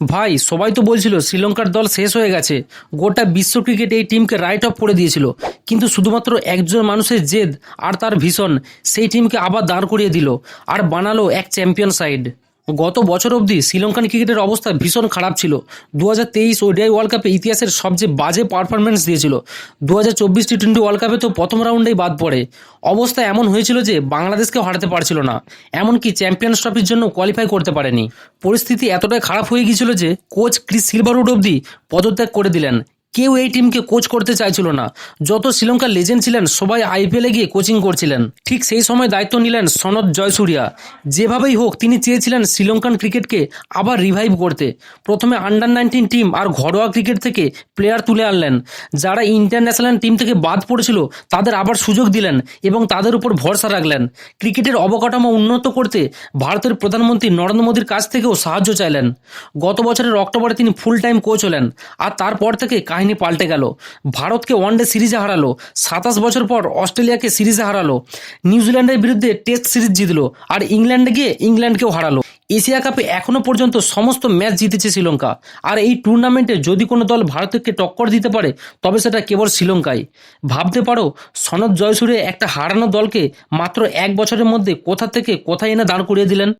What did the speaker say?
ভাই, সবাই তো বলছিল শ্রীলঙ্কার দল শেষ হয়ে গেছে। গোটা বিশ্ব ক্রিকেট এই টিমকে রাইট অফ করে দিয়েছিল। কিন্তু শুধুমাত্র একজন মানুষের জেদ আর তার ভীষণ, সেই টিমকে আবার দাঁড় করিয়ে দিল আর বানালো এক চ্যাম্পিয়ন সাইড গত বছর অবধি শ্রীলঙ্কান ক্রিকেটের অবস্থা ভীষণ খারাপ ছিল। দু হাজার তেইশ ওডিআই ওয়ার্ল্ড কাপে ইতিহাসের সবচেয়ে বাজে পারফরমেন্স দিয়েছিল। দু হাজার চব্বিশ টি টোয়েন্টি ওয়ার্ল্ড কাপে তো প্রথম রাউন্ডেই বাদ পড়ে। অবস্থা এমন হয়েছিল যে বাংলাদেশকেও হারাতে পারছিল না। এমনকি চ্যাম্পিয়ন্স ট্রফির জন্য কোয়ালিফাই করতে পারেনি। পরিস্থিতি এতটাই খারাপ হয়ে গিয়েছিল যে কোচ ক্রিস সিলভারউড অবধি পদত্যাগ করে দিলেন। কেউ এই টিমকে কোচ করতে চাইছিল না। যত শ্রীলঙ্কার লেজেন্ড ছিলেন, সবাই আইপিএলে গিয়ে কোচিং করছিলেন। ঠিক সেই সময় দায়িত্ব নিলেন সনদ জয়সূর্যা। যেভাবেই হোক, তিনি চেয়েছিলেন শ্রীলঙ্কান ক্রিকেটকে আবার রিভাইভ করতে। প্রথমে আন্ডার নাইনটিন টিম আর ঘরোয়া ক্রিকেট থেকে প্লেয়ার তুলে আনলেন। যারা ইন্টারন্যাশনাল টিম থেকে বাদ পড়েছিল, তাদের আবার সুযোগ দিলেন এবং তাদের উপর ভরসা রাখলেন। ক্রিকেটের অবকাঠামো উন্নত করতে ভারতের প্রধানমন্ত্রী নরেন্দ্র মোদীর কাছ থেকেও সাহায্য চাইলেন। গত বছরের অক্টোবরে তিনি ফুল টাইম কোচ হলেন। আর তারপর থেকে কাহিনী পাল্টে গেল। ভারতকে ওয়ানডে সিরিজে হারালো। সাতাশ বছর পর অস্ট্রেলিয়াকে সিরিজে হারালো। নিউজিল্যান্ডের বিরুদ্ধে টেস্ট সিরিজ জিতলো। আর ইংল্যান্ডে গিয়ে ইংল্যান্ডকেও হারালো। এশিয়া কাপে এখনও পর্যন্ত সমস্ত ম্যাচ জিতেছে শ্রীলঙ্কা। আর এই টুর্নামেন্টে যদি কোনো দল ভারতকে টক্কর দিতে পারে, তবে সেটা কেবল শ্রীলঙ্কায় ভাবতে পারো, সনদ জয়সূর্য একটা হারানো দলকে মাত্র এক বছরের মধ্যে কোথা থেকে কোথায় এনে দাঁড় করিয়ে দিলেন?